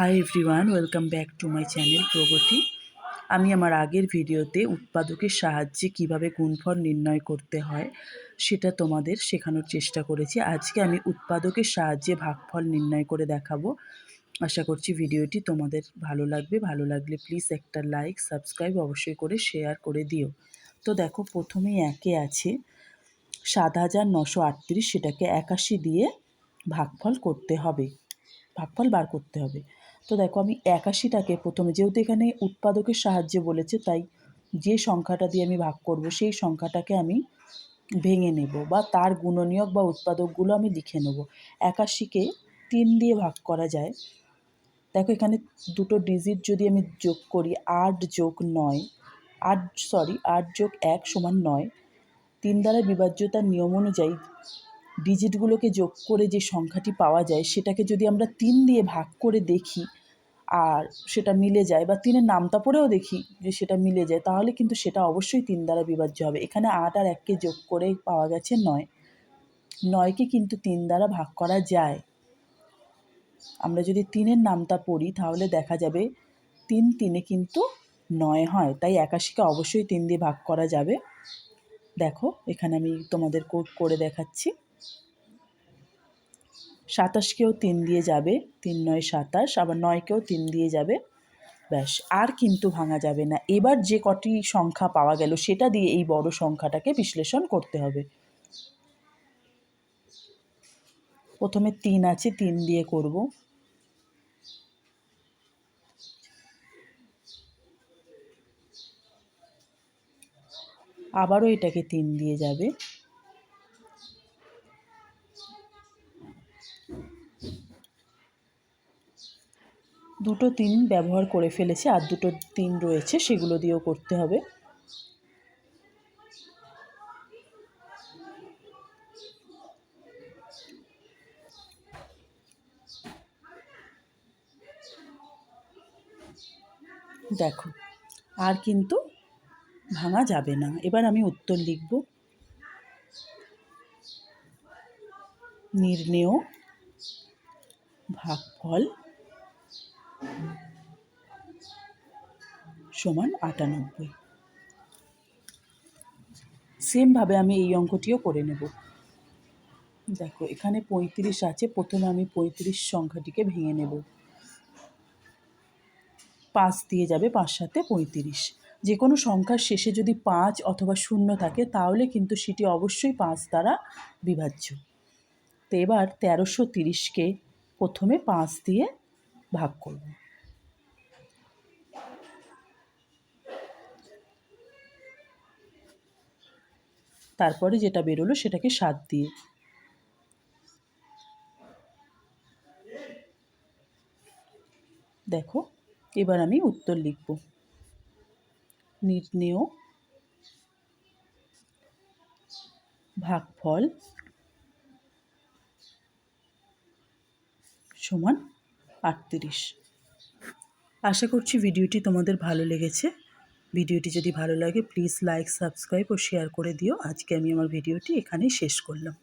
Hi everyone welcome back to my channel Pragati আমি আমার আগের ভিডিওতে উৎপাদকের সাহায্যে কীভাবে গুণফল নির্ণয় করতে হয়, সেটা তোমাদের শেখানোর চেষ্টা করেছি। আজকে আমি উৎপাদকের সাহায্যে ভাগফল নির্ণয় করে দেখাবো। আশা করছি ভিডিওটি তোমাদের ভালো লাগবে। ভালো লাগলে প্লিজ একটা লাইক সাবস্ক্রাইব অবশ্যই করে শেয়ার করে দিও। তো দেখো, প্রথমেই একে আছে সাত হাজার নশো আটত্রিশ, সেটাকে একাশি দিয়ে ভাগফল করতে হবে। ভাগফল বার করতে হবে। তো দেখো, আমি একাশিটাকে প্রথমে যেহেতু এখানে উৎপাদকের সাহায্যে বলেছে, তাই যে সংখ্যাটা দিয়ে আমি ভাগ করব, সেই সংখ্যাটাকে আমি ভেঙে নেব বা তার গুণনীয়ক বা উৎপাদকগুলো আমি লিখে নেব। একাশিকে তিন দিয়ে ভাগ করা যায়। দেখো, এখানে দুটো ডিজিট যদি আমি যোগ করি, আট যোগ নয়, আট সরি আট যোগ এক সমান নয়, তিন দ্বারা বিভাজ্যতার নিয়ম অনুযায়ী ডিজিটগুলোকে যোগ করে যে সংখ্যাটি পাওয়া যায়, সেটাকে যদি আমরা তিন দিয়ে ভাগ করে দেখি আর সেটা মিলে যায় বা তিনের নামতা পড়েও দেখি যে সেটা মিলে যায়, তাহলে কিন্তু সেটা অবশ্যই তিন দ্বারা বিভাজ্য হবে। এখানে আট আর এককে যোগ করে পাওয়া গেছে নয়। নয়কে কিন্তু তিন দ্বারা ভাগ করা যায়। আমরা যদি তিনের নামতা পড়ি, তাহলে দেখা যাবে তিন তিনে কিন্তু নয় হয়, তাই একাশিকে অবশ্যই তিন দিয়ে ভাগ করা যাবে। দেখো, এখানে আমি তোমাদের কোড করে দেখাচ্ছি। সাতাশকেও তিন দিয়ে যাবে, তিন নয় সাতাশ, আবার নয়কেও তিন দিয়ে যাবে। ব্যাস, আর কিন্তু ভাঙা যাবে না। এবার যে কটি সংখ্যা পাওয়া গেল, সেটা দিয়ে এই বড় সংখ্যাটাকে বিশ্লেষণ করতে হবে। প্রথমে তিন আছে, তিন দিয়ে করব। আবারও এটাকে তিন দিয়ে যাবে। দুটো তিন ব্যবহার করে ফেলেছি, আর দুটো তিন রয়েছে, সেগুলো দিয়েও করতে হবে। দেখো, আর কিন্তু ভাঙা যাবে না। এবার আমি উত্তর লিখব। নির্ণেয়, ভাগফল সমান আটানব্বই। সেমভাবে আমি এই অঙ্কটিও করে নেব। দেখো, এখানে পঁয়ত্রিশ আছে, প্রথমে আমি পঁয়ত্রিশ সংখ্যাটিকে ভেঙে নেব। পাঁচ দিয়ে যাবে, পাঁচ সাথে পঁয়ত্রিশ। যে কোনো সংখ্যার শেষে যদি পাঁচ অথবা শূন্য থাকে, তাহলে কিন্তু সেটি অবশ্যই পাঁচ দ্বারা বিভাজ্য। তো এবার তেরোশো তিরিশকে প্রথমে পাঁচ দিয়ে ভাগ করব। তারপরে যেটা বেরোলো সেটাকে সাত দিয়ে। দেখো, এবার আমি উত্তর লিখব। নির্ণেয়, ভাগফল সমান আটত্রিশ। আশা করছি ভিডিওটি তোমাদের ভালো লেগেছে। ভিডিওটি যদি ভালো লাগে প্লিজ লাইক সাবস্ক্রাইব ও শেয়ার করে দিও। আজকে আমি আমার ভিডিওটি এখানেই শেষ করলাম।